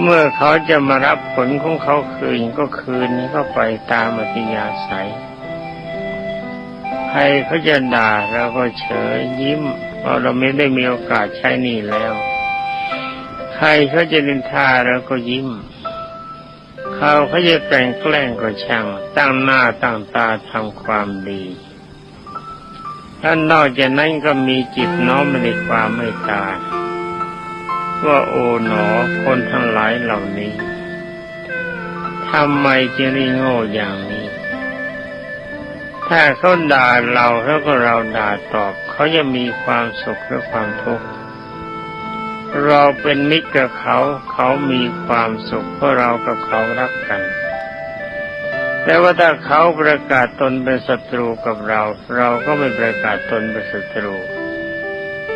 เมื่อเขาจะมารับผลของเขาคืนก็คืนนี้ก็ไปตามอัธยาศัยใครเขาจะด่าเราก็เฉยยิ้มเพราะเราไม่ได้มีโอกาสใช้หนี่แล้ว ใครเขาจะนินทาเราก็ยิ้ม เขาเขาจะแต่งแกล้งก็ช่างตั้งหน้าตั้งตาทำความดีท่านนอกจากนั้นก็มีจิตน้อมในความเมตตาย ว่าโอ๋หนอคนทั้งหลายเหล่านี้ทำไมจึงได้โง่อย่างนี้ ถ้าเขาด่าเราแล้วก็เราด่าตอบ เขาจะมีความสุขหรือความทุกข์เราเป็นมิตรกับเขา เขามีความสุขเพราะเรากับเขารักกัน แต่ว่าถ้าเขาประกาศตนเป็นศัตรูกับเรา เราก็ไม่ประกาศตนเป็นศัตรู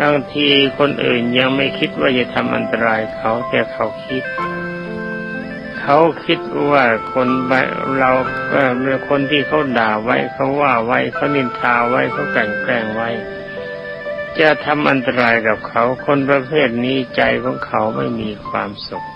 บางทีคนอื่นยังไม่คิดว่าจะทำอันตรายเขาแต่เขาคิด เขาคิดว่าคนเราเอ่อคนที่เขาด่าไว้เขาว่าไว้เขานินทาไว้เขากลั่นแกล้งไว้ จะทำอันตรายกับเขา คนประเภทนี้ใจของเขาไม่มีความสุข